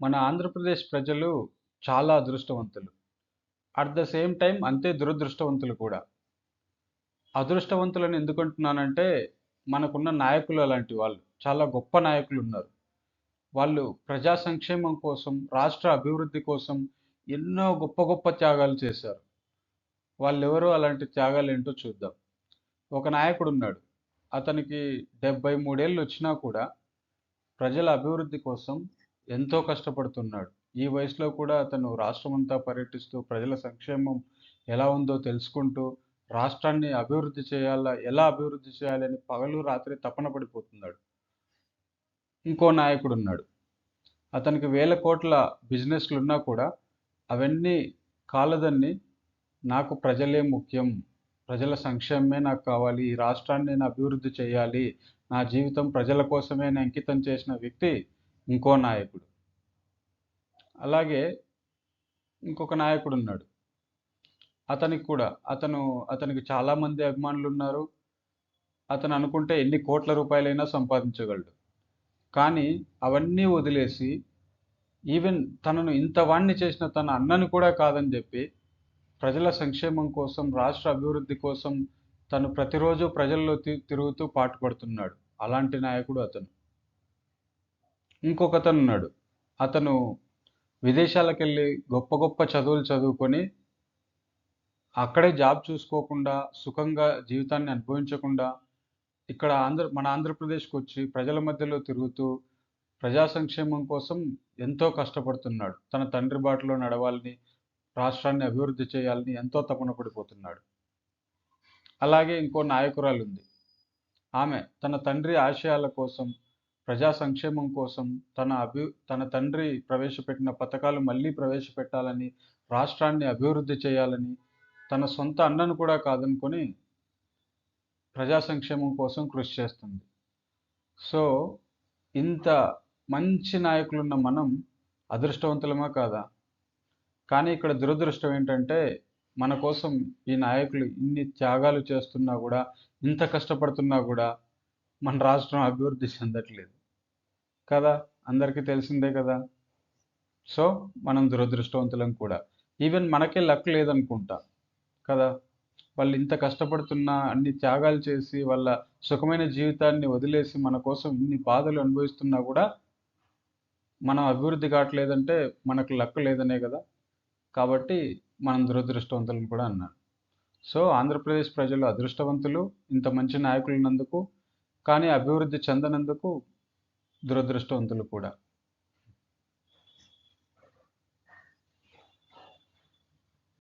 మన ఆంధ్రప్రదేశ్ ప్రజలు చాలా అదృష్టవంతులు. అట్ ద సేమ్ టైం అంతే దురదృష్టవంతులు కూడా. అదృష్టవంతులను ఎందుకంటున్నానంటే, మనకున్న నాయకులు అలాంటి వాళ్ళు. చాలా గొప్ప నాయకులు ఉన్నారు వాళ్ళు ప్రజా సంక్షేమం కోసం, రాష్ట్ర అభివృద్ధి కోసం ఎన్నో గొప్ప గొప్ప త్యాగాలు చేశారు. వాళ్ళెవరో అలాంటి త్యాగాలు ఏంటో చూద్దాం. ఒక నాయకుడు ఉన్నాడు అతనికి డెబ్భై మూడేళ్ళు వచ్చినా కూడా ప్రజల అభివృద్ధి కోసం ఎంతో కష్టపడుతున్నాడు. ఈ వయసులో కూడా అతను రాష్ట్రమంతా పర్యటిస్తూ ప్రజల సంక్షేమం ఎలా ఉందో తెలుసుకుంటూ, రాష్ట్రాన్ని అభివృద్ధి చేయాలా, ఎలా అభివృద్ధి చేయాలని పగలు, రాత్రి తపన పడిపోతున్నాడు. ఇంకో నాయకుడున్నాడు. అతనికి వేల కోట్ల బిజినెస్లు ఉన్నా కూడా అవన్నీ కాలదన్ని నాకు ప్రజలే ముఖ్యం. ప్రజల సంక్షేమమే నాకు కావాలి. ఈ రాష్ట్రాన్ని నేను అభివృద్ధి చేయాలి. నా జీవితం ప్రజల కోసమే నేను అంకితం చేసిన వ్యక్తి ఇంకో నాయకుడు. అలాగే ఇంకొక నాయకుడు ఉన్నాడు అతనికి కూడా అతను అతనికి చాలామంది అభిమానులు ఉన్నారు అతను అనుకుంటే ఎన్ని కోట్ల రూపాయలైనా సంపాదించగలడు. కానీ అవన్నీ వదిలేసి ఈవెన్ తనను ఇంత వాణ్ణి చేసిన తన అన్నని కూడా కాదని చెప్పి ప్రజల సంక్షేమం కోసం, రాష్ట్ర అభివృద్ధి కోసం తను ప్రతిరోజు ప్రజల్లో తి తిరుగుతూ పాటుపడుతున్నాడు. అలాంటి నాయకుడు అతను. ఇంకొకతనున్నాడు. అతను విదేశాలకు వెళ్ళి గొప్ప గొప్ప చదువులు చదువుకొని అక్కడే జాబ్ చూసుకోకుండా, సుఖంగా జీవితాన్ని అనుభవించకుండా, ఇక్కడ ఆంధ్ర మన ఆంధ్రప్రదేశ్కి వచ్చి ప్రజల మధ్యలో తిరుగుతూ, ప్రజా సంక్షేమం కోసం ఎంతో కష్టపడుతున్నాడు. తన తండ్రి బాటలో నడవాలని, రాష్ట్రాన్ని అభివృద్ధి చేయాలని ఎంతో తపన పడిపోతున్నాడు. అలాగే ఇంకో నాయకురాలు ఉంది ఆమె తన తండ్రి ఆశయాల కోసం, ప్రజా సంక్షేమం కోసం, తన అభి తన తండ్రి ప్రవేశపెట్టిన పథకాలు మళ్ళీ ప్రవేశపెట్టాలని, రాష్ట్రాన్ని అభివృద్ధి చేయాలని, తన సొంత అన్నను కూడా కాదనుకొని ప్రజా సంక్షేమం కోసం కృషి చేస్తుంది. సో, ఇంత మంచి నాయకులున్న మనం అదృష్టవంతులమా కాదా? కానీ ఇక్కడ దురదృష్టం ఏంటంటే, మన కోసం ఈ నాయకులు ఇన్ని త్యాగాలు చేస్తున్నా కూడా ఇంత కష్టపడుతున్నా కూడా మన రాష్ట్రం అభివృద్ధి చెందట్లేదు. కదా! అందరికీ తెలిసిందే కదా! సో, మనం దురదృష్టవంతులం కూడా. ఈవెన్ మనకే లక్ లేదనుకుంటా. కదా! వాళ్ళు ఇంత కష్టపడుతున్నా, అన్ని త్యాగాలు చేసి, వాళ్ళ సుఖమైన జీవితాన్ని వదిలేసి మన కోసం ఇన్ని బాధలు అనుభవిస్తున్నా కూడా మనం అభివృద్ధి కావట్లేదంటే మనకు లక్ లేదనే కదా కాబట్టి మనం దురదృష్టవంతులను కూడా అన్నాను. సో, ఆంధ్రప్రదేశ్ ప్రజలు అదృష్టవంతులు. ఇంత మంచి నాయకులున్నందుకు. కానీ అభివృద్ధి చెందనందుకు దురదృష్టవంతులు కూడా.